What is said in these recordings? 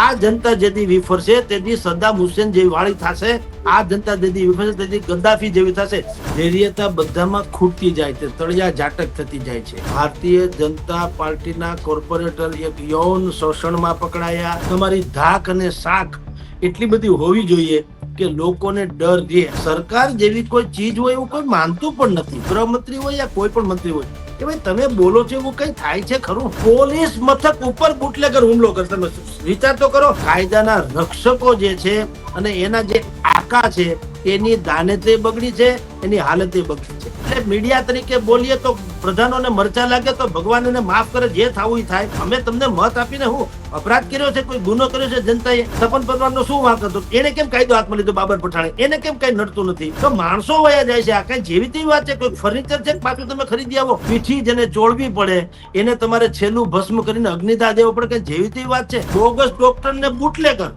આ જનતા જેથી વિફરશે તેથી સદ્દામ હુસેન જેવી વાળી થશે, આ જનતા જેથી વિફરશે તેથી ગદ્દાફી જેવી થશે. ધૈર્યતા બધામાં ખૂટતી જાય છે, તળિયા ઝાટક થતી જાય છે. ભારતીય જનતા પાર્ટીના કોર્પોરેટર એક યૌન શોષણમાં પકડાયા. તમારી ધાક અને શાક એટલી બધી હોવી જોઈએ કે લોકોને ડર રહે. સરકાર જેવી કોઈ ચીજ હોય એવું કોઈ માનતું પણ નથી. ગૃહમંત્રી હોય યા કોઈ પણ મંત્રી હોય કે ભાઈ, તમે બોલો છો એવું કઈ થાય છે ખરું? પોલીસ મથક ઉપર બુટલેગર હુમલો કરે તમે વિચાર તો કરો, કાયદાના રક્ષકો જે છે અને એના જે આકા છે એની દાનતે બગડી છે, એની હાલતે બગડી છે. એટલે મીડિયા તરીકે બોલીએ તો પ્રધાનોને મરચા લાગે તો ભગવાન એને માફ કરે, જે થવું થાય. અમે તમને મત આપીને હું અપરાધ કર્યો છે, કોઈ ગુનો કર્યો છે, જનતાએ તપન પરમારનો શું વાંક હતો? એને કેમ કાયદો હાથમાં લીધો બાબર પઠાણે? એને કેમ કઈ નડતું નથી? તો માણસો વયા જાય છે, આ કઈ જેવી તેવી વાત છે, કોઈ ફર્નિચર છે પાછું તમે ખરીદી આવો? પીઠી જેને ચોળવી પડે. એને તમારે છેલ્લું ભસ્મ કરીને અગ્નિદા દેવો પડે કે જેવી તેવી વાત છે? બોગસ ડોક્ટર ને બુટલેગર.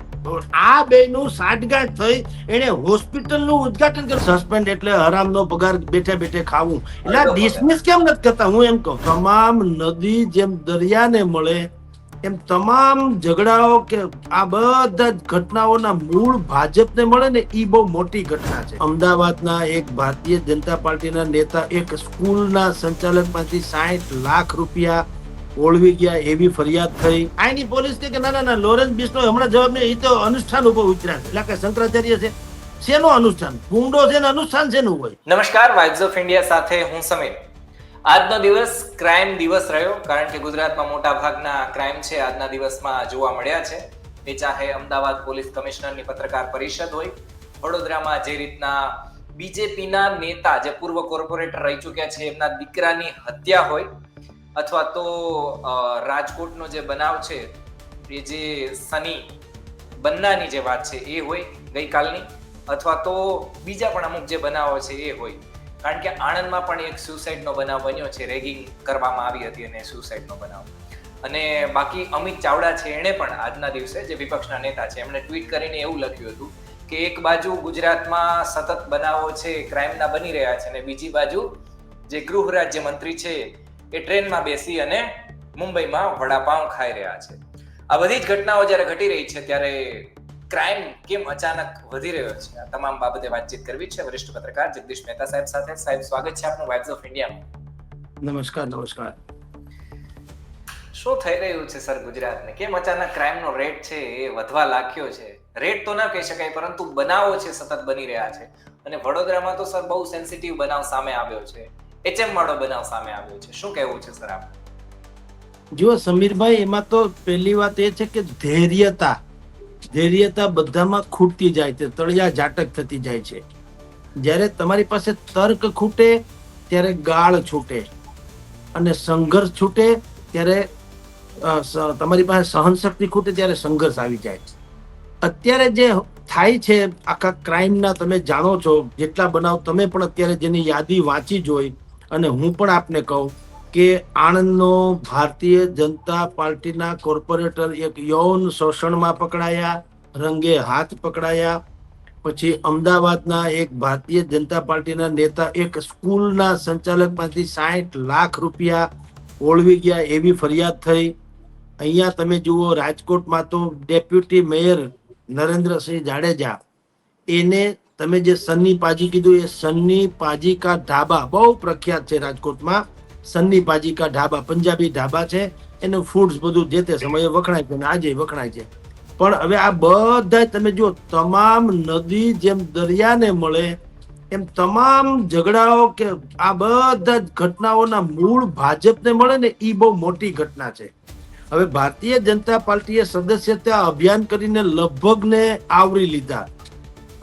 આ બેનું સાંઠગાંઠ થઈ એને હોસ્પિટલનું ઉદઘાટન કર્યું. સસ્પેન્ડ એટલે હરામનો પગાર બેઠે બેઠે ખાવું. એટલે ડિસમિસ કેમ નથી કરતા? હું એમ કહું તમામ નદી જેમ દરિયાને મળે એમ તમામ ઝઘડાઓ કે આ બધા જ ઘટનાઓના મૂળ ભાજપને મળે ને એ બહુ મોટી ઘટના છે. અમદાવાદના એક ભારતીય જનતા પાર્ટીના નેતા એક સ્કૂલના સંચાલકમાંથી સાઠ લાખ રૂપિયા ઓળવી ગયા એવી ફરિયાદ થઈ. આની પોલીસ કે ના ના ના લોરેન્સ બિસ્નો હમણાં જવાબ નહીં એ તો અનુષ્ઠાન ઉપર ઉતર્યા છે. એટલે કે શંકરાચાર્ય છે. શેનો અનુષ્ઠાન? ગુંડો છે ને અનુષ્ઠાન શેનું હોય? નમસ્કાર વાઇબ્સ ઓફ ઇન્ડિયા સાથે હું સમીર. આજનો દિવસ ક્રાઇમ દિવસ રહ્યો કારણ કે ગુજરાતમાં મોટા ભાગના ક્રાઇમ છે આજના દિવસમાં જોવા મળ્યા છે. એ ચાહે અમદાવાદ પોલીસ કમિશનરની પત્રકાર પરિષદ હોય. વડોદરામાં જે રીતના બીજેપીના નેતા જે પૂર્વ કોર્પોરેટર રહી ચૂક્યા છે એમના દીકરાની હત્યા હોય. અથવા તો રાજકોટનો જે બનાવ છે, એ જે સની બન્નાની જે વાત છે, એ હોય ગઈકાલની. અથવા તો બીજા પણ અમુક જે બનાવો છે, એ હોય. કારણ કે આણંદમાં પણ એક સુસાઇડનો બનાવ બન્યો છે રેગિંગ કરવામાં આવી હતી અને સુસાઇડનો બનાવ. અને બાકી અમિત ચાવડા છે, એણે પણ આજના દિવસે જે વિપક્ષના નેતા છે, એમણે ટ્વીટ કરીને એવું લખ્યું હતું કે એક બાજુ ગુજરાતમાં સતત બનાવો છે ક્રાઇમના બની રહ્યા છે, અને બીજી બાજુ જે ગૃહ રાજ્ય મંત્રી છે એ ટ્રેનમાં બેસી અને મુંબઈમાં વડાપાઉં ખાઈ રહ્યા છે. આ બધી જ ઘટનાઓ જ્યારે ઘટી રહી છે ત્યારે ક્રાઇમ કેમ અચાનક વધી રહ્યો છે? આ તમામ બાબતે વાતચીત કરવી છે વરિષ્ઠ પત્રકાર જગદીશ મહેતા સાહેબ સાથે. સાહેબ સ્વાગત છે આપનું વાઇબ્સ ઓફ ઇન્ડિયામાં નમસ્કાર નમસ્કાર. શું થઈ રહ્યું છે સર ગુજરાતને? કેમ અચાનક ક્રાઇમનો રેટ છે એ વધવા લાગ્યો છે? રેટ તો ના કહી શકાય પરંતુ બનાવો છે સતત બની રહ્યા છે. અને વડોદરામાં તો સર બહુ સેન્સિટિવ બનાવ સામે આવ્યો છે. એચએમ બનાવ સામે આવ્યો છે. શું કહેવું છે, સર આપ? જુઓ સમીરભાઈ, એમાં તો પહેલી વાત એ છે કે ધૈર્યતા ધૈર્યતા બધામાં ખૂટતી જાય છે, તળિયા જાટક થતી જાય છે. જ્યારે તમારી પાસે તર્ક ખૂટે, ત્યારે ગાળ છૂટે અને સંઘર્ષ છૂટે, ત્યારે તમારી પાસે સહનશક્તિ ખૂટે, ત્યારે સંઘર્ષ આવી જાય છે. અત્યારે જે થાય છે, આખા ક્રાઇમના તમે જાણો છો, જેટલા બનાવ તમે પણ અત્યારે જેની યાદી વાંચી જોઈ અને હું પણ આપને કહું કે આણંદનો ભારતીય જનતા પાર્ટીના કોર્પોરેટર એક યૌન શોષણમાં પકડાયા, રંગે હાથ પકડાયા. પછી અમદાવાદના એક ભારતીય જનતા પાર્ટીના નેતા એક સ્કૂલના સંચાલકમાંથી સાઠ લાખ રૂપિયા ઓળવી ગયા એવી ફરિયાદ થઈ. અહીંયા તમે જુઓ રાજકોટમાં તો ડેપ્યુટી મેયર નરેન્દ્રસિંહ જાડેજા, એને તમે જે સન્ની પાજી કીધું, એ સન્ની પાજી કા ઢાબા બહુ પ્રખ્યાત છે રાજકોટમાં. સન્ની પાજી કા ઢાબા પંજાબી ઢાબા છે. એનું ફૂડ્સ બધું જે તે સમયે વખણાય છે અને આજે વખણાય છે. પણ હવે આ બધા તમે જુઓ, તમામ નદી જેમ દરિયાને મળે, એમ તમામ ઝઘડાઓ કે આ બધા જ ઘટનાઓના મૂળ ભાજપને મળે ને એ બહુ મોટી ઘટના છે. હવે ભારતીય જનતા પાર્ટીએ સદસ્યતા અભિયાન કરીને લગભગને આવરી લીધા.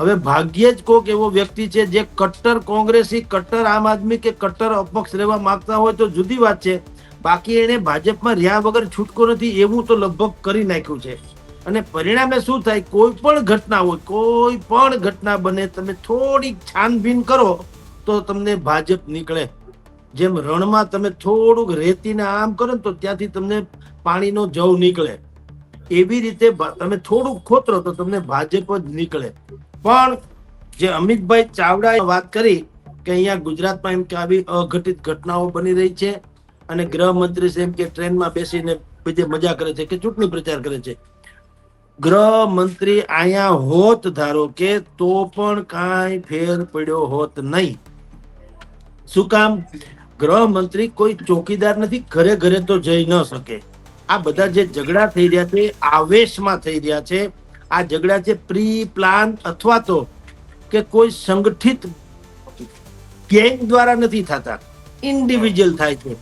હવે ભાગ્યે જ કોક એવો વ્યક્તિ છે જે કટ્ટર કોંગ્રેસી, કટ્ટર આમ આદમી કે કટ્ટર અપક્ષ રહેવા માંગતા હોય તો જુદી વાત છે. બાકી એને ભાજપમાં રહ્યા વગર છૂટકો નથી એવું તો લગભગ કરી નાખ્યું છે. અને પરિણામે શું થાય? કોઈ પણ ઘટના હોય, કોઈ પણ ઘટના બને, તમે થોડીક છાનબીન કરો તો તમને ભાજપ નીકળે. જેમ રણમાં તમે થોડુંક રેતીને આમ કરો ને તો ત્યાંથી તમને પાણીનો જવ નીકળે. એવી રીતે તમે થોડુંક ખોતરો તો તમને ભાજપ જ નીકળે. પણ જે અમિતભાઈ ચાવડાએ વાત કરી કે અહીંયા ગુજરાતમાં એમ કે આવી અઘટિત ઘટનાઓ બની રહી છે અને ગૃહમંત્રી એમ કે ટ્રેનમાં બેસીને બીજે મજા કરે છે કે ચૂંટણી પ્રચાર કરે છે. ગૃહમંત્રી અહીંયા હોત ધારો કે તો પણ કાંઈ ફેર પડ્યો હોત નહીં. શું કામ? ગૃહમંત્રી કોઈ ચોકીદાર નથી, ઘરે ઘરે તો જઈ ન શકે. આ બધા જે ઝઘડા થઈ રહ્યા છે, આવેશમાં થઈ રહ્યા છે આ ઝઘડા છે પ્રી પ્લાન અથવા તો કે કોઈ સંગઠિત ગેંગ દ્વારા નથી થતા. ઇન્ડિવિજ્યુઅલ થાય છે.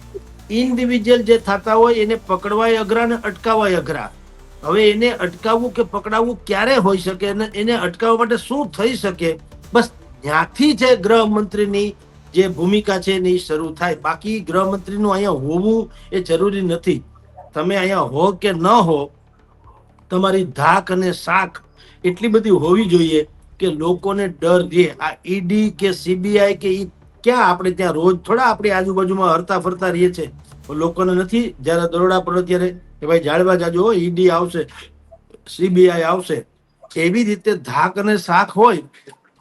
ઇન્ડિવિજ્યુઅલ જે થતા હોય એને પકડવાય અઘરા ને અટકાવવાય અઘરા. હવે એને અટકાવવું કે પકડાવવું ક્યારે હોઈ શકે અને એને અટકાવવા માટે શું થઈ શકે? બસ ત્યાંથી છે ગૃહમંત્રીની જે ભૂમિકા છે એની શરૂ થાય. બાકી ગૃહમંત્રીનું અહીંયા હોવું એ જરૂરી નથી. તમે અહીંયા હો કે ન હો તમારી ધાક અને શાખ એટલી બધી હોવી જોઈએ કે લોકોને ડર રહે. આ ઈડી કે સીબીઆઈ કે ઈ ક્યાં આપણે ત્યાં રોજ થોડા આપણી આજુબાજુમાં હરતા ફરતા રહીએ છે. લોકોને નથી. જ્યારે દરોડા પડે ત્યારે કે ભાઈ જાળવા જાજો હોય ઈડી આવશે સીબીઆઈ આવશે. એવી રીતે ધાક અને શાખ હોય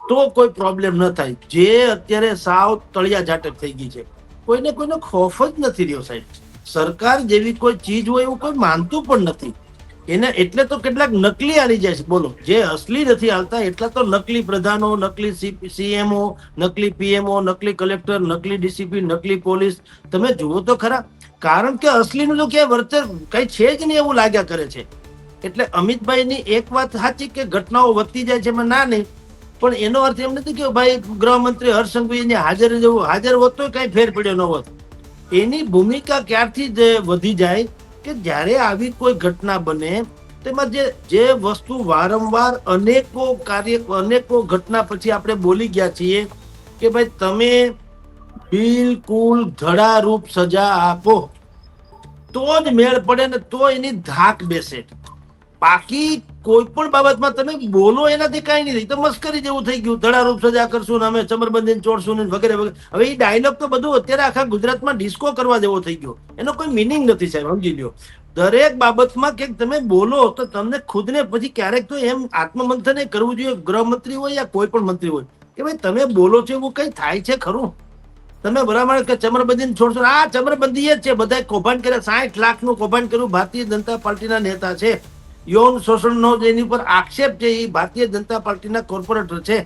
તો કોઈ પ્રોબ્લેમ ન થાય. જે અત્યારે સાવ તળિયા ઝાટક થઈ ગઈ છે. કોઈને કોઈનો ખોફ જ નથી રહ્યો સાહેબ. સરકાર જેવી કોઈ ચીજ હોય એવું કોઈ માનતું પણ નથી. એને એટલે તો કેટલાક નકલી આવી જાય છે. બોલો, જે અસલી નથી આવતા એટલા તો નકલી પ્રધાનો, નકલી સીએમઓ, નકલી પીએમઓ, નકલી કલેક્ટર, નકલી ડીસીપી, નકલી પોલીસ. તમે જુઓ તો ખરા, કારણ કે અસલીનું તો ક્યાંય વર્તન કઈ છે જ નહીં એવું લાગ્યા કરે છે. એટલે અમિતભાઈની એક વાત સાચી કે ઘટનાઓ વધતી જાય છે ના નહીં. પણ એનો અર્થ એમ નથી કે ભાઈ ગૃહમંત્રી હર્ષંગભાઈ હાજર જવું હાજર હોત તો કઈ ફેર પડ્યો ન હોત. એની ભૂમિકા ક્યારથી જ વધી જાય કે જ્યારે આવી કોઈ ઘટના બને, તેમાં જે જે વસ્તુ વારંવાર અનેકો કાર્ય, અનેકો ઘટના પછી આપણે બોલી ગયા છીએ કે ભાઈ તમે બિલકુલ ધડારૂપ સજા આપો. તો જ મેળ પડે ને તો એની ધાક બેસે. બાકી કોઈ પણ બાબતમાં તમે બોલો, એનાથી કઈ નહીં. તો મસ્કરી જેવું થઈ ગયું. ધડારૂપ સજા કરશું અમે, ચમરબંધીને ચોડશું ને વગેરે વગેરે. હવે એ ડાયલોગ તો બધું અત્યારે આખા ગુજરાતમાં ડિસ્કો કરવા જેવો થઈ ગયો. એનો કોઈ મિનિંગ નથી સાહેબ, સમજી લ્યો. દરેક બાબતમાં કે તમે બોલો, તો તમને ખુદને પછી ક્યારેક તો એમ આત્મમંથન કરવું જોઈએ, ગૃહમંત્રી હોય યા કોઈ પણ મંત્રી હોય, કે ભાઈ તમે બોલો છો એવું કઈ થાય છે ખરું? તમે બરાબર કે ચમરબંધી છોડશો. આ ચમરબંધી જ છે. બધા કૌભાંડ કર્યા. સાઠ લાખનું કૌભાંડ કર્યું. ભારતીય જનતા પાર્ટીના નેતા છે. યૌન શોષણનો જેની ઉપર આક્ષેપ છે એ ભારતીય જનતા પાર્ટીના કોર્પોરેટર છે.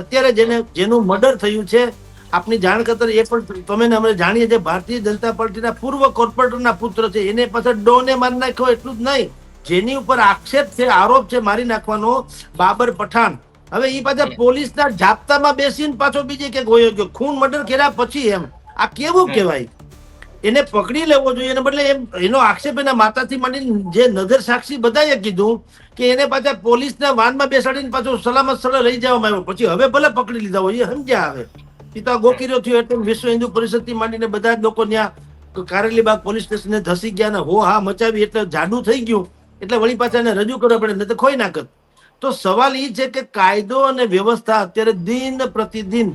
અત્યારે જેને જેનું મર્ડર થયું છે આપની જાણ કરતા એ પણ તમે અમે જાણીએ છીએ ભારતીય જનતા પાર્ટીના પૂર્વ કોર્પોરેટરના પુત્ર છે. એને પાછળ ડોને મારી નાખ્યો એટલું જ નહીં. જેની ઉપર આક્ષેપ છે આરોપ છે મારી નાખવાનો બાબર પઠાણ. હવે એ પાછા પોલીસના જાપ્તામાં બેસીને પાછો બીજે કે ગયો ગયો. ખૂન મર્ડર કર્યા પછી એમ. આ કેવું કહેવાય? એને પકડી લેવો જોઈએ એને બદલે એમ એનો આક્ષેપ એના માતાથી માંડીને જે નજર સાક્ષી બધાએ કીધું કે એને પાછા પોલીસના વાનમાં બેસાડીને પાછું સલામત સ્થળે લઈ જવામાં આવ્યો. પછી હવે ભલે પકડી લીધા હોય એ સમજ્યા આવે. પિતા ગોકીરો થયો એટલે વિશ્વ હિન્દુ પરિષદથી માંડીને બધા જ લોકો ત્યાં કારેલીબાગ પોલીસ સ્ટેશને ધસી ગયા ને હો હા મચાવી એટલે જાડું થઈ ગયું. એટલે વળી પાછા એને રજૂ કરવા પડે નહીં તો ખોઈ નાખત તો સવાલ એ છે કે કાયદો અને વ્યવસ્થા અત્યારે દિન પ્રતિદિન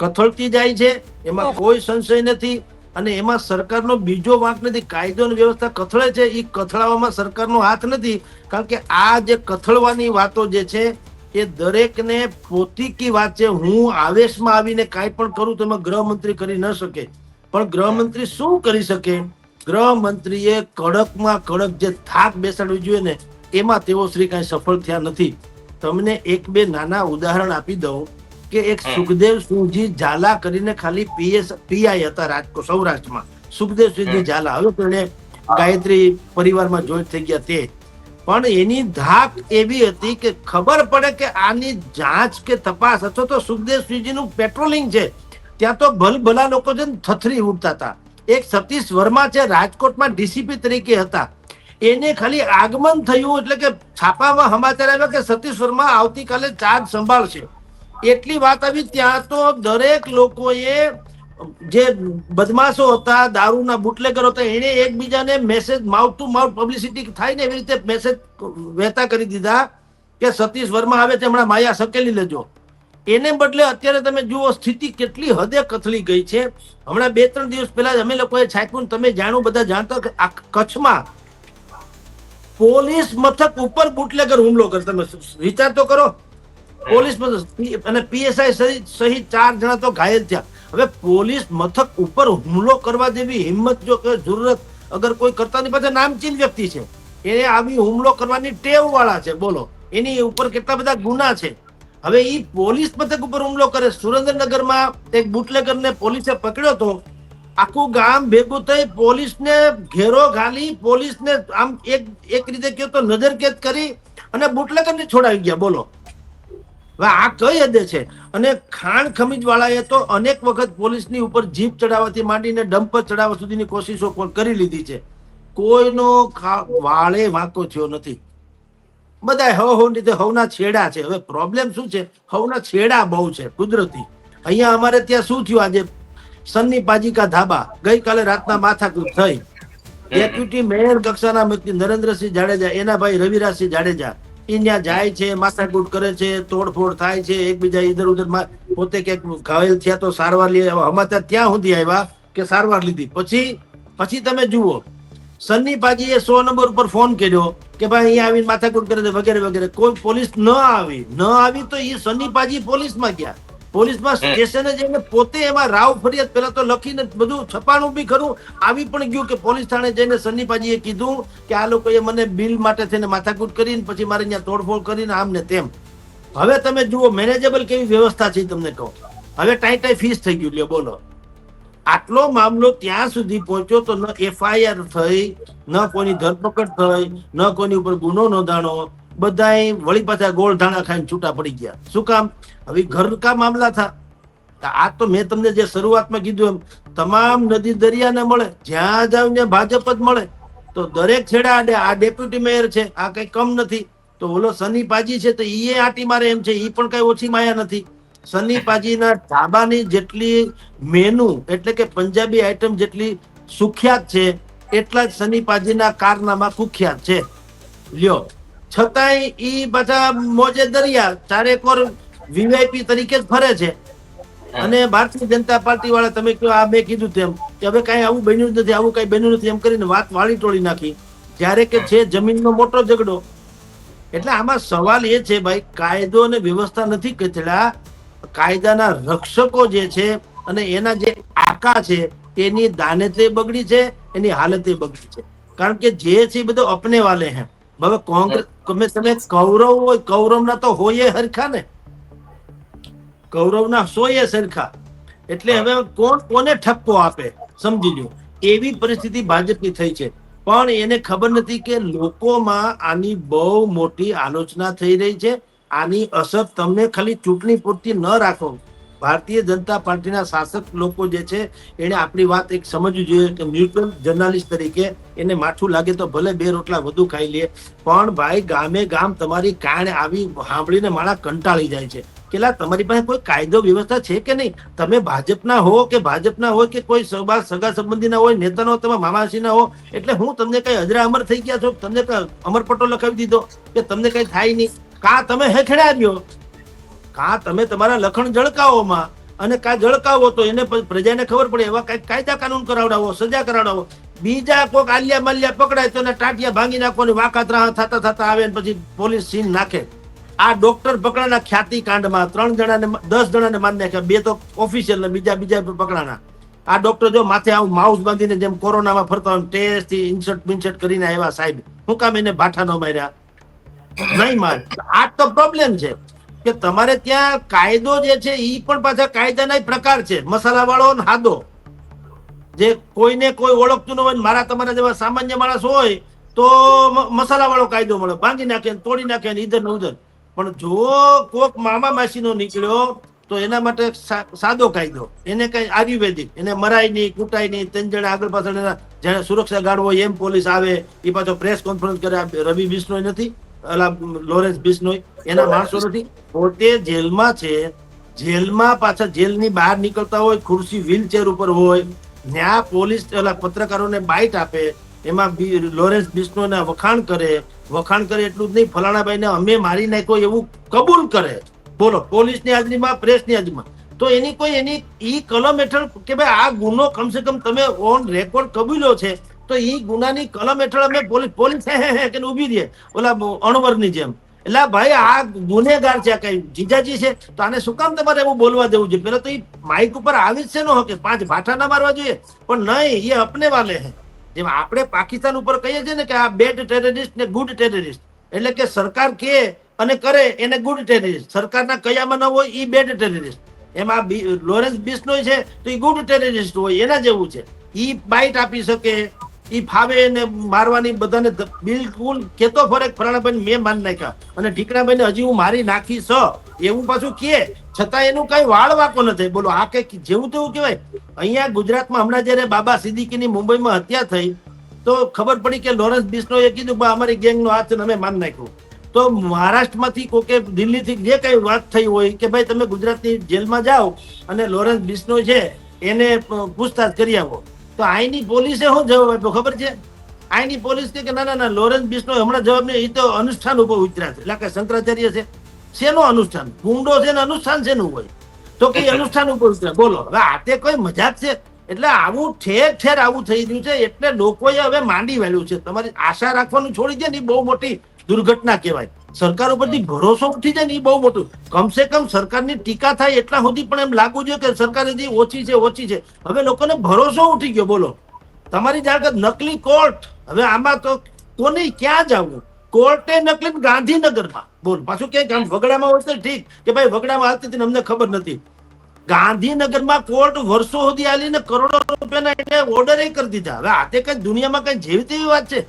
કથળતી જાય છે. એમાં કોઈ સંશય નથી. અને એમાં સરકારનો બીજો વાંક નથી, કાયદો વ્યવસ્થા કથળે છે એ કથળાવામાં સરકારનો હાથ નથી. કારણ કે આ જે કથળવાની વાતો જે છે, એ દરેકને પોતીકી વાત છે. હું આવેશમાં આવીને કાંઈ પણ કરું તો એમાં ગૃહમંત્રી કરી ન શકે. પણ ગૃહમંત્રી શું કરી શકે? ગૃહમંત્રીએ કડકમાં કડક જે થાક બેસાડવી જોઈએ ને, એમાં તેઓ શ્રી કાંઈ સફળ થયા નથી. તમને એક બે નાના ઉદાહરણ આપી દઉં. કે એક સુખદેવ સિંહજી ઝાલા કરીને ખાલી પીએસ પીઆઈ હતા રાજકોટ સૌરાષ્ટ્રમાં. સુખદેવ સિંહજી ઝાલા. હવે તેને ગાયત્રી પરિવારમાં જોઈન્ટ થઈ ગયા તે. પણ એની ધાક એવી હતી કે ખબર પડે કે આની જાંચ કે તપાસ અથવા તો સુખદેવ સિંહજીનું પેટ્રોલિંગ છે ત્યાં તો ભલભલા લોકો છે થથરી ઉઠતા હતા. એક સતીશ વર્મા છે રાજકોટમાં ડીસીપી તરીકે હતા. એને ખાલી આગમન થયું એટલે કે છાપામાં સમાચાર આવ્યા કે સતીશ વર્મા આવતીકાલે ચાર્જ સંભાળશે. એટલી વાત આવી ત્યાં તો દરેક લોકોએ જે બદમાશો હતા, દારૂના બુટલેગર હતા એને એકબીજાને message mouth to mouth publicity થાય ને એવી રીતે મેસેજ વહેતા કરી દીધા કે સતીશ વર્મા આવે છે, હમણાં માયા સકેલી લેજો. એને બદલે અત્યારે તમે જુઓ, સ્થિતિ કેટલી હદે કથળી ગઈ છે. હમણાં બે ત્રણ દિવસ પહેલા અમે લોકોએ છાપ્યું તમે જાણો બધા જાણતા કે આ કચ્છમાં પોલીસ મથક ઉપર બુટલેગર હુમલો કરે તમે વિચાર તો કરો. પોલીસ અને પીએસઆઈ સહિત સહિત ચાર જણા તો ઘાયલ થયા. હવે પોલીસ મથક ઉપર હુમલો કરવા જેવી હિંમત જો કે જરૂરત અગર કોઈ કરતાની પાસે નામચીન વ્યક્તિ છે, એ આવી હુમલો કરવાની ટેવ વાળા છે, બોલો. એની ઉપર કેટલા બધા ગુના છે. હવે એ પોલીસ મથક ઉપર હુમલો કરે. સુરેન્દ્રનગરમાં એક બુટલેગરને પોલીસે પકડ્યો તો આખું ગામ ભેગું થઈ પોલીસને ઘેરો ઘાલી, પોલીસને આમ એક એક રીતે કહ્યું તો નજરકેદ કરી અને બુટલેગરને છોડાવી ગયા, બોલો. હવે આ કઈ હદે છે? અને ખાણ ખમીજ વાળાએ તો અનેક વખત પોલીસની ઉપર જીપ ચડાવવાથી માંડીને ડમ્પર ચડાવવા સુધીની કોશિશો પણ કરી લીધી છે. કોઈનો વાળે વાંકો થયો નથી. બધા હવ હવ રીતે હવના છેડા છે. હવે પ્રોબ્લેમ શું છે? હવના છેડા બહુ છે કુદરતી. અહીંયા અમારે ત્યાં શું થયું? આજે સન્ની પાજીકા ધાબા ગઈકાલે રાતના માથાકૂટ થઈ. ડેપ્યુટી મેયર કક્ષાના વ્યક્તિ નરેન્દ્રસિંહ જાડેજા એના ભાઈ રવિરાજસિંહ જાડેજા ત્યાં જાય છે માથાકૂટ કરે છે, તોડફોડ થાય છે, એકબીજા ઈધર ઉધર પોતે ક્યાંક ઘાયલ થયા તો સારવાર લઈ અમારે ત્યાં સુધી આવ્યા કે સારવાર લીધી. પછી પછી તમે જુઓ, સન્ની પાજીએ સો નંબર ઉપર ફોન કર્યો કે ભાઈ અહીંયા આવીને માથાકૂટ કરે છે, વગેરે વગેરે. કોઈ પોલીસ ન આવી ન આવી તો એ સન્ની પાજી પોલીસમાં ગયા. પોલીસમાં. સ્ટેશને જઈને પોતે એમાં રાવ ફરિયાદ પેલા તો લખીને બધું છપાણું બી ખરું. આવી પણ ગયું કે પોલીસ થાણે જઈને સન્નીપાજીએ કીધું કે આ લોકોએ મને બિલ માટે થઈને માથાકૂટ કરીને પછી મારે અહીંયા તોડફોડ કરીને આમ ને તેમ. હવે તમે જુઓ મેનેજેબલ કેવી વ્યવસ્થા છે તમને કહું. હવે ટાઈ ટાઈ ફીસ થઈ ગયું લ્યો બોલો. આટલો મામલો ત્યાં સુધી પહોંચ્યો તો ન એફઆઈઆર થઈ ન કોઈની ધરપકડ થઈ ન કોઈની ઉપર ગુનો નોંધાણો બધાય વળી પાછા ગોળ ધાણા ખાઈને છૂટા પડી ગયા. શું કામ? હવે ઘર કા મામલા થા. આ તો મેં તમને જે શરૂઆતમાં કીધું એમ, તમામ નદી દરિયાને મળે, જ્યાં જાવ ત્યાં ભાજપ જ મળે, તો દરેક છેડા આડે આ ડેપ્યુટી મેયર છે, આ કઈ કમ નથી. તો ઓલો સની પાજી છે તો એ આટી મારે એમ છે, ઈ પણ કઈ ઓછી માયા નથી. સની પાજીના ઢાબાની જેટલી મેનુ, એટલે કે પંજાબી આઈટમ જેટલી સુખ્યાત છે, એટલા જ સની પાજીના કારનામાં કુખ્યાત છે. લ્યો. છતાંય ઈ બધા મોજે દરિયા ચારેક વાર વીઆઈપી તરીકે જ ફરે છે. અને ભારતીય જનતા પાર્ટી વાળા તમે કહો આ મેં કીધું તેમ કે હવે કાંઈ આવું બન્યું જ નથી આવું કાંઈ બન્યું નથી એમ કરીને વાત વાળી ટોળી નાખી. જ્યારે કે છે જમીનનો મોટો ઝઘડો. એટલે આમાં સવાલ એ છે ભાઈ કાયદો અને વ્યવસ્થા નથી કચડા કાયદાના રક્ષકો જે છે અને એના જે આકા છે એની દાનતે બગડી છે એની હાલતે બગડી છે. કારણ કે જે છે એ બધું અપને વાલે હે. હવે કોંગ્રેસ તમે કૌરવ હોય કૌરવના તો હોય હરખા ને. કૌરવના સોય સરખા. એટલે હવે કોણ કોને ઠપકો આપે? સમજી લ્યો. એવી પરિસ્થિતિ ભાજપની થઈ છે. પણ એને ખબર નથી કે લોકોમાં આની બહુ મોટી આલોચના થઈ રહી છે. આની અસર તમને ખાલી ચૂંટણી પૂરતી ન રાખો. ભારતીય જનતા પાર્ટીના શાસક લોકો જે છે, એને આપણી વાત એક સમજવી જોઈએ કે ન્યુટ્રલ જર્નાલિસ્ટ તરીકે એને માઠું લાગે તો ભલે બે રોટલા વધુ ખાઈ લે, પણ ભાઈ ગામે ગામ તમારી કાન આવી સાંભળીને માળા કંટાળી જાય છે. કેલા, તમારી પાસે કોઈ કાયદો વ્યવસ્થા છે કે નહીં? તમે ભાજપના હો કે ભાજપના હોય કે કોઈ સગા સગા સંબંધીના હોય, નેતાનો તમે મામાસીના હો, એટલે હું તમને કઈ અજરા અમર થઈ ગયા છો? તમને કઈ અમરપટ્ટો લખાવી દીધો કે તમને કઈ થાય નહીં? કા તમે હેખડાવ્યો કા તમે તમારા લખણ જળકાઓમાં અને કા જળકાવો તો એને પ્રજાને ખબર પડે, એવા કઈ કાયદા કાનૂન કરાવડાવો, સજા કરાવડાવો. બીજા કોક આલિયા માલિયા પકડાય તો એને ટાટિયા ભાંગી નાખો ને વાકાત રાહ થતા થતા આવે ને પછી પોલીસ સીન નાખે. આ ડોક્ટર પકડાના ખ્યાતિ કાંડમાં ત્રણ જણાને દસ જણાને મારી નાખ્યા, બે તો ઓફિશિયલ ને બીજા બીજા પકડાના આ ડોક્ટર જો માથે આવું માઉસ બાંધીને જેમ કોરોનામાં ફરતા હોય ટેસ્ટથી ઇન્સર્ટ બિન્સર્ટ કરીને આવ્યા સાહેબ. હું કામ એને ભાઠા ન માર્યા? નહીં માર આ તો પ્રોબ્લેમ છે. કે તમારે ત્યાં કાયદો જે છે એ પણ પાછા કાયદાના પ્રકાર છે. મસાલા વાળો હાદો. જે કોઈને કોઈ ઓળખતું ન હોય મારા તમારા જેવા સામાન્ય માણસ હોય, તો મસાલા વાળો કાયદો મળે. ભાંગી નાખે તોડી નાખે ઈધર ને ઉધર. પણ જો કોક મામા માસીનો નીકળ્યો, તો એના માટે સાદો કાયદો. એને કઈ આયુર્વેદિક, એને મરાય નહીં કૂટાય નહીં ત્રણ જણા આગળ પાછળ જેને સુરક્ષા ગાર્ડ હોય એમ પોલીસ આવે એ પાછો પ્રેસ કોન્ફરન્સ કરે રવિ વિષ્ણુ નથી. લોરેન્સ બિશ્નોય એના માણસો નથી પોતે જેલમાં છે જેલમાં પાછા જેલની બહાર નીકળતા હોય ખુરશી વ્હીલચેર ઉપર હોય ન્યા પોલીસ ઓલા પત્રકારોને બાઇટ આપે એમાં લોરેન્સ બિશ્નોને વખાણ કરે વખાણ કરે એટલું જ નહીં ફલાણાભાઈને અમે મારી નાખ્યો એવું કબૂલ કરે. બોલો પોલીસની હાજરીમાં પ્રેસની હાજરીમાં. તો એની કોઈ એની ઈ કલમ હેઠળ કે ભાઈ આ ગુનો કમસે કમ તમે ઓન રેકોર્ડ કબૂલ્યો છે તો એ ગુનાની કલમ હેઠળ અમે પોલીસ કે ઊભી રહીએ. ઓલા અણવરની જેમ. એટલે ભાઈ આ ગુનેગાર છે કઈ જીજાજી છે, તો આને શું કામ તમારે એવું બોલવા દેવું જોઈએ? પેલા તો એ માઇક ઉપર આવી જ છે નો હકે. પાંચ ભાઠા ના મારવા જોઈએ. પણ નહીં એ અપને વાલે હે. જેમ આપણે પાકિસ્તાન ઉપર કહીએ છીએ ને કે આ બેડ ટેરરિસ્ટ ને ગુડ ટેરરિસ્ટ એટલે કે સરકાર કે અને કરે એને ગુડ ટેરરિસ્ટ સરકારના કયામાં ન હોય એ બેડ ટેરરિસ્ટ એમાં લોરેન્સ બિશ્નોય છે, તો એ ગુડ ટેરરિસ્ટ હોય, એના જેવું છે. એ બાઇટ આપી શકે. ઈ ફાવે ને મારવાની બધાને બિલકુલ કેતો ફરક ફલાણાભાઈ મેં માન નાખ્યા. અને ઠીકરાભાઈને હજી હું મારી નાખી સ. એવું પાછું કે છતાં એનું કઈ વાળ વાકો ન બોલો આ કઈ જેવું તેવું કહેવાય? અહીંયા ગુજરાતમાં હમણાં જયારે બાબા સિદ્દીકીની મુંબઈમાં હત્યા થઈ તો ખબર પડી કે લોરેન્સ એ કીધું "બા, અમારી ગેંગનો હાથ અમે માન નાખ્યું. તો મહારાષ્ટ્રમાંથી કોકે દિલ્હીથી જે કઈ વાત થઈ હોય કે ભાઈ તમે ગુજરાતની જેલમાં જાઓ અને લોરેન્સ બિસ્નો છે એને પૂછતાછ કરી આવો. તો અહીંની પોલીસે શું જવાબ આપ્યો ખબર છે? અહીંની પોલીસ કે ના ના ના લોરેન્સ બિશ્નોય હમણાં જવાબ નહીં એ તો અનુષ્ઠાન ઉપર ઉતર્યા છે. એટલે કે શંકરાચાર્ય છે? શેનો અનુષ્ઠાન? ગુંડો છે ને અનુષ્ઠાન શેનું હોય? તો કે અનુષ્ઠાન ઉપર ઉતર્યા. બોલો હવે આ તે કોઈ મજાક છે? એટલે આવું ઠેર ઠેર આવું થઈ ગયું છે એટલે લોકોએ હવે માંડી વહેલું છે. તમારી આશા રાખવાનું છોડી દે ને બહુ મોટી દુર્ઘટના કહેવાય. સરકાર ઉપરથી ભરોસો ઉઠી જાય ને એ બહુ મોટું. કમસે કમ સરકારની ટીકા થાય એટલા સુધી પણ એમ લાગવું જોઈએ કે સરકાર હજી ઓછી છે ઓછી છે. હવે લોકોને ભરોસો ઉઠી ગયો, બોલો. તમારી જાણ નકલી કોર્ટ. હવે આમાં તો કોને ક્યાં જવું? કોર્ટે નકલી ગાંધીનગરમાં. બોલ. પાછું ક્યાંક આમ વગડામાં હોય તો ઠીક. કે ભાઈ વગડામાં આવતી હતી અમને ખબર નથી. ગાંધીનગરમાં કોર્ટ વર્ષો સુધી આલીને કરોડો રૂપિયાના એને ઓર્ડર કરી દીધા. હવે આ તે કઈ દુનિયામાં કઈ જેવી તેવી વાત છે?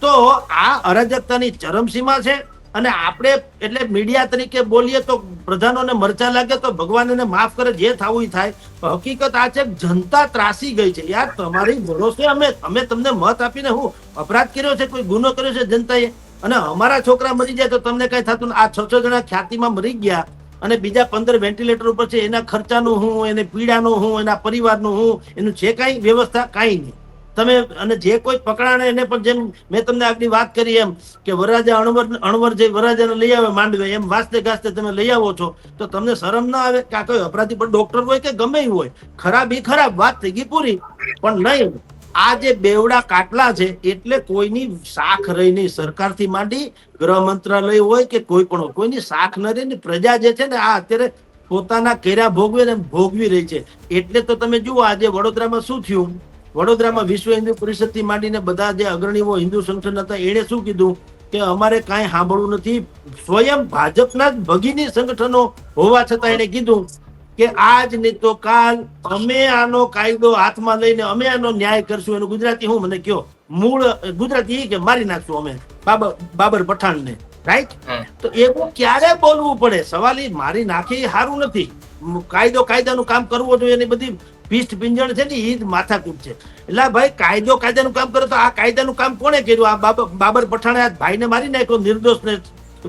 તો આ અરાજકતાની ચરમસીમા છે. અને આપણે એટલે મીડિયા તરીકે બોલીએ તો પ્રધાનોને મરચા લાગે તો ભગવાન એને માફ કરે, જે થવું થાય. હકીકત આ છે જનતા ત્રાસી ગઈ છે. યાર, તમારી ભરોસે અમે અમે તમને મત આપીને હું અપરાધ કર્યો છે, કોઈ ગુનો કર્યો છે જનતાએ? અને અમારા છોકરા મરી જાય તો તમને કઈ થતું. આ છ છ જણા ખ્યાતિમાં મરી ગયા અને બીજા પંદર વેન્ટિલેટર ઉપર છે, એના ખર્ચાનું હું, એને પીડાનું હું, એના પરિવારનું હું, એનું છે કાંઈ વ્યવસ્થા? કાંઈ નહીં. તમે અને જે કોઈ પકડાણે એને પણ જેમ મેં તમને આગળ વાત કરી એમ કે વરરાજા અણવર અણવર જઈ વરરાજાને લઈ આવે માંડવે, એમ વાસ્તે ગાસ્તે તમે લઈ આવો છો, તો તમને શરમ ના આવે કે આ કોઈ અપરાધી પણ ડોક્ટર હોય કે ગમે હોય? ખરાબ ઈ ખરાબ, વાત થઈ ગઈ પૂરી. પણ નહીં, આ જે બેવડા કાટલા છે, એટલે કોઈની શાખ રહી નહીં. સરકારથી માંડી ગૃહ મંત્રાલય હોય કે કોઈ પણ કોઈની શાખ ન રહી ને પ્રજા જે છે ને આ અત્યારે પોતાના કેરા ભોગવે ને ભોગવી રહી છે. એટલે તો તમે જુઓ, આજે વડોદરામાં શું થયું? વડોદરામાં વિશ્વ હિન્દુ પરિષદથી માંડીને બધા જે અગ્રણીઓ હિન્દુ સંગઠન હતા એણે શું કીધું? કે અમારે કાંઈ સાંભળવું નથી. સ્વયં ભાજપના જ ભગીની સંગઠનો હોવા છતાં એણે કીધું કે આજ નહીં તો કાલ અમે આનો કાયદો હાથમાં લઈને અમે આનો ન્યાય કરશું. એનું ગુજરાતી હું મને કયો? મૂળ ગુજરાતી કે મારી નાખશું અમે બાબર બાબર પઠાણને. Right hmm. તો એવું ક્યારે બોલવું પડે? સવાલ એ મારી નાખી સારું નથી. કાયદો કાયદાનું કામ કરવું જોઈએ એની બધી પીસ્ટ પિંજણ છે ને એ જ માથાકૂટ છે. એટલે ભાઈ કાયદો કાયદાનું કામ કરે તો આ કાયદાનું કામ કોણે કર્યું? આ બાબર બાબર પઠાણે આ ભાઈને મારી નાખ્યો, નિર્દોષને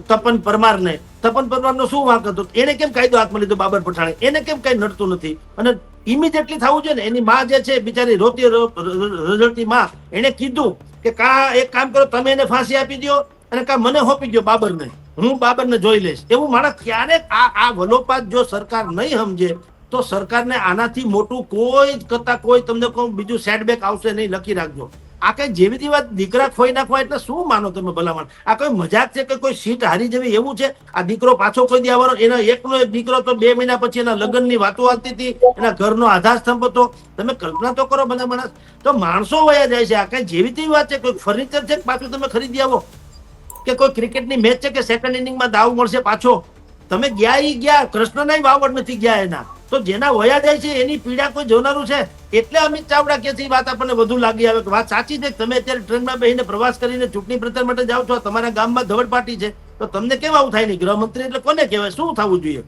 તપન પરમારને. તપન પરમારનો શું વાંક હતો? એને કેમ કાયદો હાથમાં લીધો બાબર પઠાણે? એને કેમ કઈ નડતું નથી? અને ઇમિડિયેટલી થવું છે ને, એની માં જે છે, બિચારી રોતી, ર- ર- માં, એને કીધું કે કા એક કામ કરો, તમે એને ફાંસી આપી દો અને કા મને હોપી દો બાબરને. હું બાબરને જોઈ લઈશ. એવું માણસ ક્યારેક આ આ વલોપાત જો સરકાર નહીં સમજે તો સરકારને આનાથી મોટું કોઈ કરતા કોઈ તમને કોઈ બીજું સેટબેક આવશે નહીં, લખી રાખજો. આ કઈ જેવી તેવી વાત દીકરા ખોઈ નાખવા એટલે શું માનો તમે ભલામણ? આ કોઈ મજાક છે કે કોઈ સીટ હારી જેવી એવું છે? આ દીકરો પાછો કોઈ દી આવવાનો એના એકનો એક દીકરો તો બે મહિના પછી એના લગ્નની વાતો આવતી હતી, એના ઘરનો આધાર સ્તંભ હતો. તમે કલ્પના તો કરો બધા માણસ તો માણસો વયા જાય છે. આ કઈ જેવી તેવી વાત છે? કોઈ ફર્નિચર છે પાછું તમે ખરીદી આવો? કે કોઈ ક્રિકેટની મેચ છે કે સેકન્ડ ઇનિંગમાં દાવ મળશે પાછો? તમે ગયા ગયા, કૃષ્ણના વાવડ નથી ગયા એના. તો જેના વયા જાય છે, એની પીડા કોઈ જોનારું છે? એટલે અમિત ચાવડા કે છે વાત આપણને વધુ લાગી આવે. કે વાત સાચી છે તમે અત્યારે ટ્રેનમાં બેસીને પ્રવાસ કરીને ચૂંટણી પ્રચાર માટે જાઓ છો તમારા ગામમાં ધવડ પાર્ટી છે. તો તમને કેમ આવું થાય નહીં? ગૃહમંત્રી એટલે કોને કહેવાય? શું થવું જોઈએ?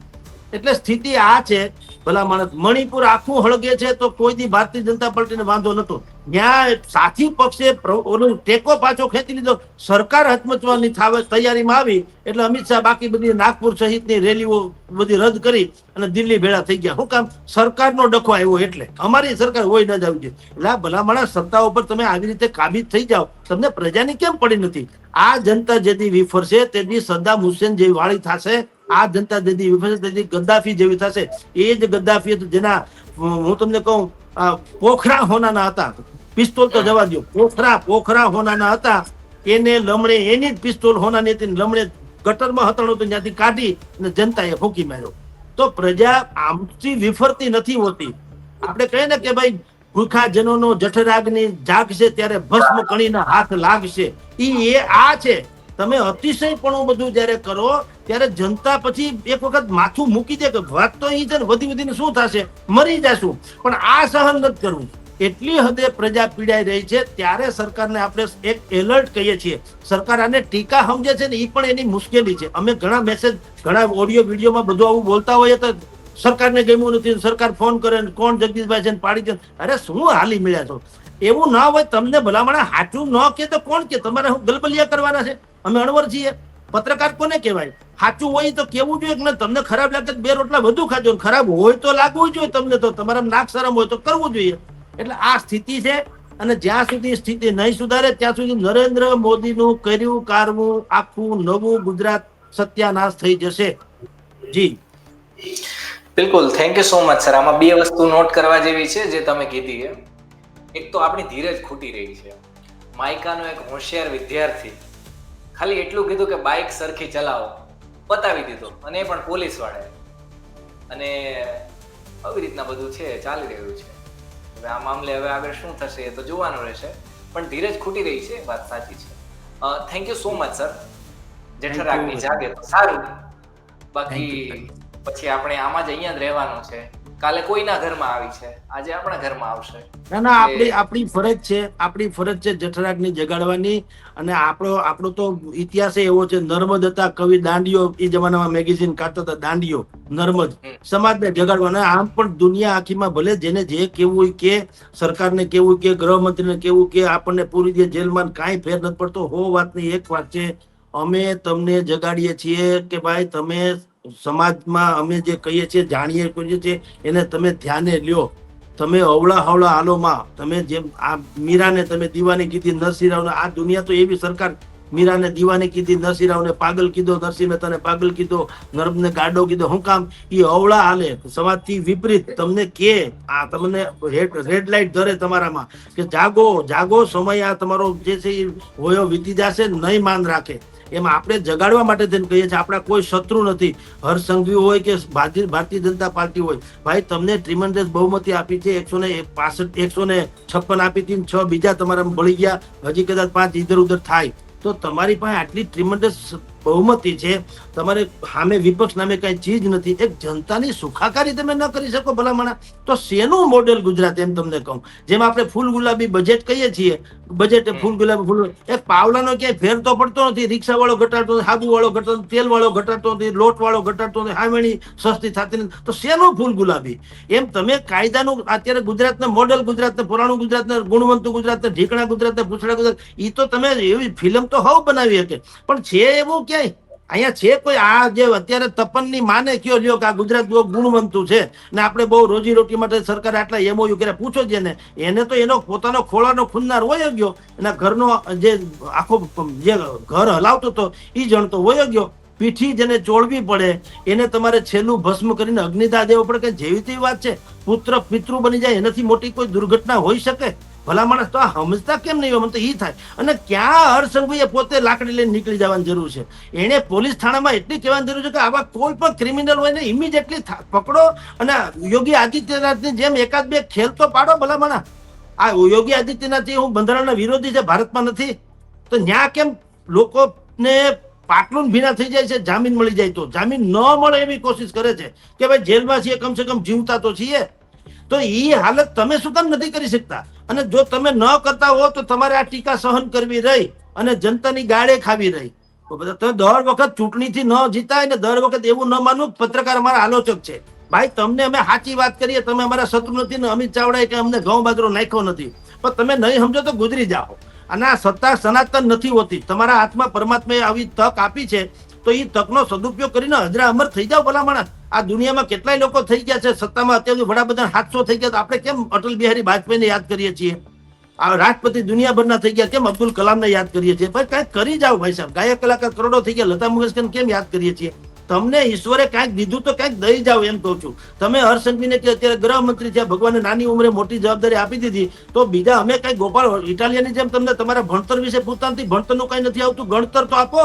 એટલે સ્થિતિ આ છે, ભલા માણસ. મણિપુર આખું હળગે છે, તો કોઈ દી ભારતીય જનતા પાર્ટીને વાંધો નતો ત્યાં સાથી પક્ષે ઓલો ટેકો પાછો ખેંચી લીધો. સરકાર હચમચવાની તૈયારીમાં આવી, એટલે અમિત શાહ બાકી બધી નાગપુર સહિતની રેલીઓ બધી રદ કરી અને દિલ્હી ભેળા થઈ ગયા. શું કામ સરકારનો ડખો આવ્યો એટલે. અમારી સરકાર હોય ન જાવી જોઈએ એટલે આ ભલામણા સત્તા ઉપર તમે આવી રીતે કાબિજ થઈ જાઓ. તમને પ્રજાની કેમ પડી નથી? આ જનતા જેથી વિફરશે તેથી સદ્દામ હુસેન જેવી વાળી થશે. આ જનતા જેથી વિફરશે તેથી ગદ્દાફી જેવી થશે. એ જ ગદ્દાફી જેના, હું તમને કહું પોખરા હોનાના હતા. પિસ્તોલ તો જવા દો પોખરા પોખરા હોનાના હતા. એને લમણે, એની જ પિસ્તોલ હોનાની હતી લમણે ગટરમાં હતણો તો ત્યાંથી કાઢી અને જનતાએ ફૂંકી માર્યો. તો પ્રજા આમથી વિફરતી નથી હોતી. આપણે કહીએ ને કે ભાઈ ભૂખા જનોનો જઠરાગની જાગશે ત્યારે ભસ્મ કણીના હાથ લાગશે. એ આ છે. તમે અતિશયપણું બધું જ્યારે કરો, ત્યારે જનતા પછી એક વખત માથું મૂકી દે કે વાત તો અહીં છે ને, વધી વધીને શું થશે? મરી જશું. પણ આ સહન નથી કરવું. એટલી હદે પ્રજા પીડાઈ રહી છે, ત્યારે સરકારને આપણે એક એલર્ટ કહીએ છીએ. સરકાર આને ટીકા સમજે છે ને એ પણ એની મુશ્કેલી છે. અમે ઘણા મેસેજ ઘણા ઓડિયો વિડીયોમાં બધું આવું બોલતા હોઈએ તો સરકારને ગમ્યું નથી, સરકાર ફોન કરે ને, કોણ જગદીશભાઈ છે પાડી દે અરે શું હાલી મળ્યા છો? એવું ના હોય, તમને ભલામણ સાચું ન કે તો કોણ કે? તમારે હું ગલબલિયા કરવાના છે? અમે અણવર છીએ. પત્રકાર કોને કહેવાય? સાચું હોય તો કેવું જોઈએ કે તમને ખરાબ લાગે બે રોટલા વધુ ખાજો. ખરાબ હોય તો લાગવું જોઈએ તમને તો. તમારા નાક શરમ હોય તો કરવું જોઈએ. એટલે આ સ્થિતિ છે અને જ્યાં સુધી સ્થિતિ નહીં સુધારે ત્યાં સુધી નરેન્દ્ર મોદીનું કર્યું, કારવું, આખું નવું ગુજરાત સત્યાનાશ થઈ જશે. જી. બિલકુલ. Thank you so much sir આમાં બે વસ્તુ નોટ કરવા જેવી છે જે તમે કીધી એક તો આપણી ધીરજ ખૂટી રહી છે. માઇકાનો એક હોશિયાર વિદ્યાર્થી ખાલી એટલું કીધું કે બાઇક સરખી ચલાવો. બતાવી દીધો. અને એ પણ પોલીસ વાળાએ અને આવી રીતના બધું છે ચાલી રહ્યું છે. હવે આ મામલે હવે આગળ શું થશે એ તો જોવાનું રહેશે. પણ ધીરજ ખૂટી રહી છે વાત સાચી છે. Thank you so much sir જેઠરાગની જાગે તો સારું. બાકી પછી આપણે આમાં જ અહીંયા જ રહેવાનું છે. કાલે કોઈના ઘરમાં આવી છે? આજે આપણા ઘરમાં આવશે. ના ના આપણી આપણી ફરજ છે આપણી ફરજ છે જઠરાગની જગાડવાની અને આપણો આપણો તો ઇતિહાસ એવો છે નર્મદ હતા કવિ દાંડીઓ એ જમાનામાં મેગેઝિન કાઢતા હતા દાંડીઓ નર્મદ. સમાજને જગાડવાના આમ પણ દુનિયા આખીમાં ભલે જેને જે કેવું હોય કે સરકારને કેવું કે ગૃહમંત્રીને કેવું કે આપણને પૂરી દે જેલમાં કાંઈ ફેર નથી પડતો હો વાતની એક વાત છે અમે તમને જગાડીએ છીએ કે ભાઈ તમે સમાજમાં અમે જે કહીએ છીએ, જાણીએ કરીએ છીએ, એને તમે ધ્યાને લ્યો. તમે અવળા હવળા હાલોમાં તમે જેમ આ મીરાને તમે દીવાની કીધી, નરસિંહરાવને, આ દુનિયા તો એવી સરકાર, મીરાને દીવાની કીધી, નરસિંહરાવને પાગલ કીધો નરસિંહ મહેતાને પાગલ કીધો નર્મને ગાડો કીધો, હું કામ? એ અવળા હાલે. સમાજથી વિપરીત, તમને કે, આ તમને રેડ રેડ લાઇટ ધરે તમારામાં, કે જાગો જાગો, સમય આ તમારો જે છે એ હોયો વીતી જશે, નહીં માન રાખે. એમાં આપણે જગાડવા માટે થઈને કહીએ છીએ, આપણા કોઈ શત્રુ નથી. હરસંઘવી હોય કે ભારતીય જનતા પાર્ટી હોય. ભાઈ, તમને ટ્રીમેન્ડસ બહુમતી આપી છે, એકસો ને પાસઠ, એકસો ને છપ્પન આપી હતી છ બીજા તમારા બળી ગયા. હજી કદાચ પાંચ ઇધર ઉધર થાય. તો તમારી પાસે આટલી ટ્રીમેન્ડસ બહુમતી છે, તમારે સામે વિપક્ષ નામે કઈ ચીજ નથી. એક જનતાની સુખાકારી તમે ન કરી શકો ભલામણા. તો શેનું મોડેલ ગુજરાત એમ તમને કહું? જેમ આપણે ફૂલ ગુલાબી બજેટ કહીએ છીએ બજેટ ફૂલ ગુલાબી ફૂલ એ પાવલાનો ક્યાંય ફેર તો પડતો નથી રિક્ષા વાળો ઘટાડતો નથી હાબુ વાળો ઘટાડતો નથી, તેલ વાળો ઘટાડતો નથી લોટ વાળો ઘટાડતો નથી હામેણી સસ્તી થતી નથી. તો શેનું ફૂલ ગુલાબી? એમ તમે કાયદાનું અત્યારે ગુજરાતના મોડેલ ગુજરાતને પુરાણું ગુજરાતને ગુણવંતું ગુજરાતને ઢીકણા ગુજરાતને પૂછડા ગુજરાત એ તો તમે એવી ફિલ્મ તો હવ બનાવી શકે. પણ છે એવું ક્યાંય? અહીંયા છે કોઈ આ જે અત્યારે તપનની માને કયો લ્યો કે આ ગુજરાત બહુ ગુણવંતું છે ને આપણે બહુ રોજી રોટી માટે સરકાર આટલા એમઓયુ કર્યા પૂછો જેને એને તો એનો પોતાનો ખોળાનો ખુન્નાર વયો ગયો. એના ઘરનો જે આખો જે ઘર હલાવતો હતો એ જણતો વયો ગયો. પીઠી જેને ચોળવી પડે. એને તમારે છેલ્લું ભસ્મ કરીને અગ્નિદા દેવો પડે કે જેવી તેવી વાત છે. પુત્ર પિતૃ બની જાય એનાથી મોટી કોઈ દુર્ઘટના હોઈ શકે? ભલા માણસ તો આ સમજતા કેમ નહીં હોય? મને તો એ થાય. અને ક્યાં હરસંઘવીએ પોતે લાકડી લઈને નીકળી જવાની જરૂર છે? એણે પોલીસ થાણામાં એટલી કહેવાની જરૂર છે કે આવા કોઈ પણ ક્રિમિનલ હોય ને ઇમિડિયેટલી પકડો અને યોગી આદિત્યનાથની જેમ એકાદ બે ખેલ તો પાડો ભલા માણા આ યોગી આદિત્યનાથ હું બંધારણના વિરોધી છે, ભારતમાં નથી. તો ન્યા કેમ લોકોને પાટલું ભીના થઈ જાય છે? જામીન મળી જાય તો. જામીન ન મળે એવી કોશિશ કરે છે કે ભાઈ જેલમાં છીએ, કમસે કમ જીવતા તો છીએ. તો એ હાલત તમે શું કામ નથી કરી શકતા? અને જો તમે ન કરતા હો તો તમારે આ ટીકા સહન કરવી રહી અને જનતાની ગાળે ખાવી રહી. તો બધા તમે દર વખત ચૂંટણીથી ન જીતાય ને દર વખત એવું ન માનવું પત્રકાર અમારા આલોચક છે. ભાઈ, તમને અમે સાચી વાત કરીએ, તમે અમારા શત્રુ નથી ને અમિત ચાવડાએ કે અમને ઘઉં બાજરો નાખ્યો નથી. પણ તમે નહીં સમજો તો ગુજરી જાઓ. અને આ સત્તા સનાતન નથી હોતી. તમારા હાથમાં પરમાત્માએ આવી તક આપી છે તો એ તકનો સદુપયોગ કરીને હજરા અમર થઈ જાવ ભલા માણસ આ દુનિયામાં કેટલાય લોકો થઈ ગયા છે, સત્તામાં અત્યાર સુધી વડાપ્રધાન સાતસો થઈ ગયા આપણે કેમ અટલ બિહારી વાજપેયીને યાદ કરીએ છીએ? આ રાષ્ટ્રપતિ દુનિયાભરના થઈ ગયા કેમ અબ્દુલ કલામને યાદ કરીએ છીએ? ભાઈ કાંઈક કરી જાઓ ભાઈ સાહેબ. ગાયક કલાકાર કરોડો થઈ ગયા, લતા મંગેશકરને કેમ યાદ કરીએ છીએ? તમને ઈશ્વરે કાંઈક દીધું તો કાંઈક દઈ જાઓ એમ કહું છું. તમે હર્ષંઘવીને કે અત્યારે ગૃહમંત્રી છે ભગવાને નાની ઉંમરે મોટી જવાબદારી આપી દીધી, તો બીજા અમે કઈ ગોપાલ, ઇટાલિયાની જેમ તમને તમારા ભણતર વિશે પૂછતા નથી, ભણતરનું કાંઈ નથી આવતું, ગણતર તો આપો.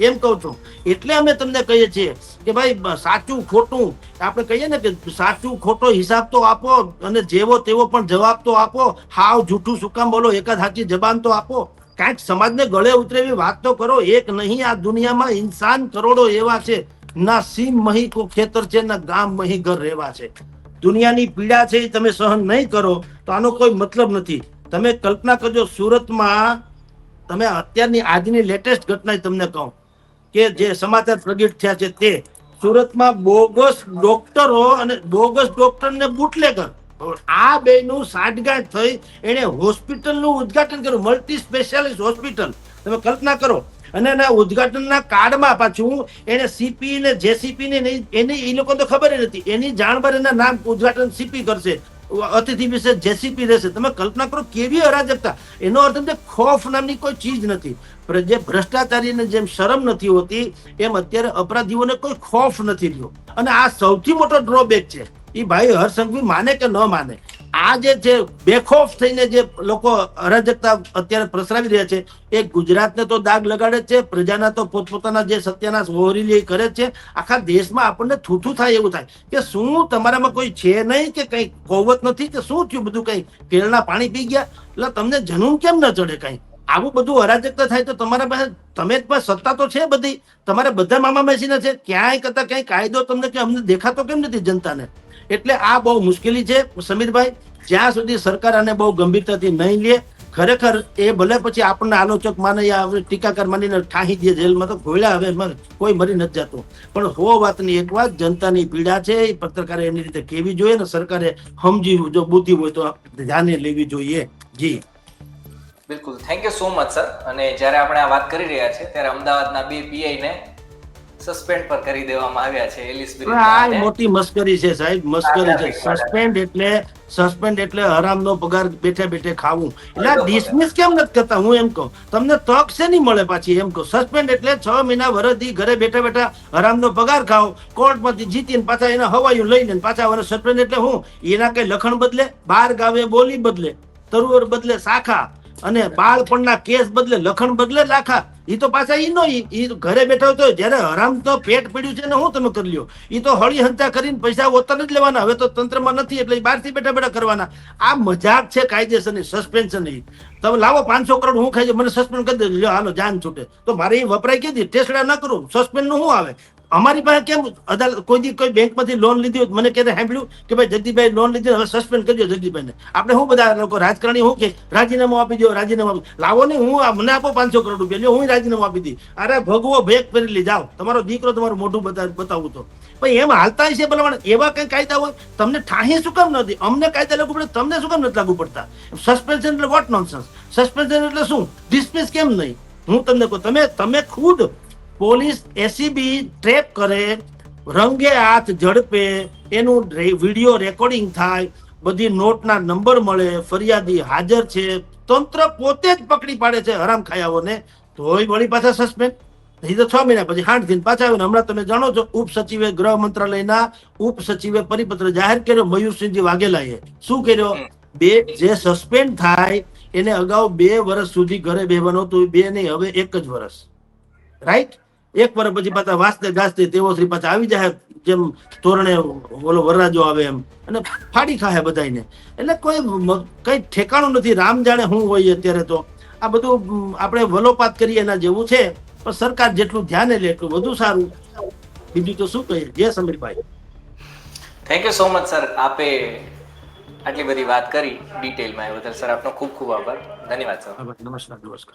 એમ કહું છું. એટલે અમે તમને કહીએ છીએ કે ભાઈ સાચું ખોટું. આપણે કહીએ ને કે સાચું ખોટો હિસાબ તો આપો અને જેવો તેવો પણ જવાબ તો આપો. હાવ જૂઠું શું કામ બોલો? એકાદ સાચી જબાન તો આપો. કાંઈક સમાજને ગળે ઉતરેવી વાત તો કરો. એક નહીં, આ દુનિયામાં ઇન્સાન કરોડો એવા છે. ના સીમ મહી કો ખેતર છે, ના ગામ મહી ઘર રહેવા છે. દુનિયાની પીડા છે એ તમે સહન નહીં કરો, તો આનો કોઈ મતલબ નથી. તમે કલ્પના કરજો, સુરતમાં તમે અત્યારની આજની લેટેસ્ટ ઘટના તમને કહું. કે જે સમાચાર પ્રગટ થયા છે તે સુરતમાં બોગસ ડોક્ટરો અને બોગસ ડોક્ટરને બુટલેગર. આ બેનું સાંઠગાંઠ થઈ એને હોસ્પિટલનું ઉદ્ઘાટન કર્યું મલ્ટી સ્પેશિયાલિસ્ટ હોસ્પિટલ તમે કલ્પના કરો. અને એના ઉદ્ઘાટનના કાર્ડમાં પાછું એને સીપી ને જેસીપી ને એની એ લોકો તો ખબર નથી. એની જાણબાર એના નામ ઉદ્ઘાટન સીપી કરશે. અતિથિ વિશે જેસીપી રહેશે. તમે કલ્પના કરો કેવી અરાજકતા. એનો અર્થ એમ ખોફ નામની કોઈ ચીજ નથી. જે ભ્રષ્ટાચારીને જેમ શરમ નથી હોતી, એમ અત્યારે અપરાધીઓને કોઈ ખોફ નથી રહ્યો. અને આ સૌથી મોટો ડ્રોબેક છે. એ ભાઈ હરસંઘવી માને કે ન માને? આ જે છે, બેખોફ થઈને જે લોકો અરાજકતા અત્યારે પ્રસરાવી રહ્યા છે, એ ગુજરાતને તો દાગ લગાડે છે, પ્રજાના તો પોતપોતાના જે સત્યાનાશ વહોરી કરે છે, આખા દેશમાં આપણને થૂથું થાય એવું થાય. કે શું તમારામાં કોઈ છે નહીં કે કંઈ કૌવત નથી કે શું થયું બધું કંઈ? કેળના પાણી પી ગયા? એટલે તમને જનૂન કેમ ન ચડે કઈ? આવું બધું અરાજકતા થાય તો તમારા પાસે તમે પણ સત્તા તો છે બધી. તમારે બધા મામા મેસીને છે. ક્યાંય કરતા ક્યાંય કાયદો તમને કે અમને દેખાતો કેમ નથી જનતાને? એટલે આ બહુ મુશ્કેલી છે, સમીરભાઈ. જ્યાં સુધી સરકાર આને બહુ ગંભીરતાથી નહીં લે, ખરેખર એ ભલે પછી આપણને આલોચક માને યા ટીકાકાર માનીને ઠાહી દે જેલમાં તો ઘોડ્યા હવે કોઈ મરી નથી જતું. પણ હો વાતની એક વાત, જનતાની પીડા છે, એ પત્રકારે એની રીતે કેવી જોઈએ ને સરકારે સમજી જો બુદ્ધિ હોય તો ધ્યાને લેવી જોઈએ. જી. બિલકુલ. Thank you so much sir અને જ્યારે આપણે આ વાત કરી રહ્યા છે ત્યારે અમદાવાદના બે પીઆઈ ને સસ્પેન્ડ પર કરી દેવામાં આવ્યા છે એલિસ આ મોટી મસ્કરી છે સાહેબ મસ્કરી છે. સસ્પેન્ડ એટલે સસ્પેન્ડ એટલે હરામનો પગાર બેઠે બેઠે ખાવું. એટલે ડિસમિસ કેમ નથી કરતા? હું એમ કહું. તમને તક છે નહીં મળે પાછી એમ કહું. સસ્પેન્ડ એટલે છ મહિના વરસથી ઘરે બેઠા બેઠા હરામનો પગાર ખાઓ. કોર્ટમાંથી જીતીને પાછા એના હવાયું લઈને પાછા વરસ સસ્પેન્ડ એટલે હું એના કઈ લખણ બદલે? બાર ગાવે બોલી બદલે તરુવર બદલે શાખા. અને બાળપણના કેસ બદલે, લખણ બદલે લાખા. એ તો પાછા ઈ નો તો ઘરે બેઠો તો જ્યારે હરામ તો પેટ પડ્યું છે ને હું તમે કરી લ્યો. એ તો હળી હંતા કરીને પૈસા ઓતર જ લેવાના. હવે તો તંત્રમાં નથી, એટલે બહારથી બેઠા બેઠા કરવાના. આ મજાક છે કાયદેસરની સસ્પેન્શન નહીં તમે લાવો પાંચસો કરોડ હું ખાઈ મને સસ્પેન્ડ કરી દે લ્યો, હાલો, જાન છૂટે. તો મારે એ વપરાય કીધી ટેસ્ટડા ન કરું. સસ્પેન્ડનું શું આવે? અમારી પાસે કેમ અદાલત કોઈ દી કોઈ બેંકમાંથી લોન લીધી હોય મને ક્યારે સાંભળ્યું કે ભાઈ જગદીપભાઈ લોન લીધી હવે સસ્પેન્ડ કરી દો જગદીભાઈને આપણે શું બધા લોકો રાજકારણી હું કે? રાજીનામું આપી દો, રાજીનામું લાવો ને, હું મને આપો પાંચસો કરોડ રૂપિયા. લ્યો, હું રાજીનામું આપી દી અરે ભગવો, ભેગ પહેરી લઈ જાઓ. તમારો દીકરો તમારું મોઢું બતા, બતાવું તો. પણ એમ હાલતા છે ભલામણ? એવા કઈ કાયદા હોય? તમને ઠાહી શું કામ નથી? અમને કાયદા લાગુ પડે, તમને શું કામ નથી લાગુ પડતા? સસ્પેન્શન એટલે વોટ નોનસેન્સ સસ્પેન્શન એટલે શું? ડિસમિસ કેમ નહીં? હું તમને કહું, તમે તમે ખુદ પોલીસ એસીબી ટ્રેપ કરે રંગે હાથ ઝડપે એનું વીડિયો રેકોર્ડિંગ થાય બધી નોટના નંબર મળે ફરિયાદી હાજર છે તંત્ર પોતે જ પકડી પાડે છે હરામ ખાયાઓને. તોય વળી પાછા સસ્પેન્ડ નહીં તો છ મહિના પછી હાંડ થઈને પાછા આવ્યો હમણાં તમે જાણો છો ઉપ સચિવે ગૃહ મંત્રાલયના ઉપ સચિવે પરિપત્ર જાહેર કર્યો મયુરસિંહજી વાઘેલાએ. શું કર્યો? બે જે સસ્પેન્ડ થાય એને અગાઉ બે વર્ષ સુધી ઘરે બેહવાનો હતું બે નહીં હવે એક જ વર્ષ. રાઈટ એક વર્ષ પછી પાછા વાસતે ગાજતે તેઓ શ્રી પાછા આવી જાય જેમ તોરણે ઓલો વરરાજો આવે એમ. અને ફાડી ખાય બધાને એટલે કોઈ કઈ ઠેકાણું નથી. રામ જાણે હું હોય અત્યારે તો. આ બધું આપણે વલોપાત કરીએ એના જેવું છે. પણ સરકાર જેટલું ધ્યાન લે એટલું વધુ સારું. બીજું તો શું કહીએ? જય Samirbhai thank you so much sir આપે આટલી બધી વાત કરી ડિટેલમાં એ બદલ સર આપનો ખૂબ ખૂબ આભાર. ધન્યવાદ સર નમસ્કાર નમસ્કાર.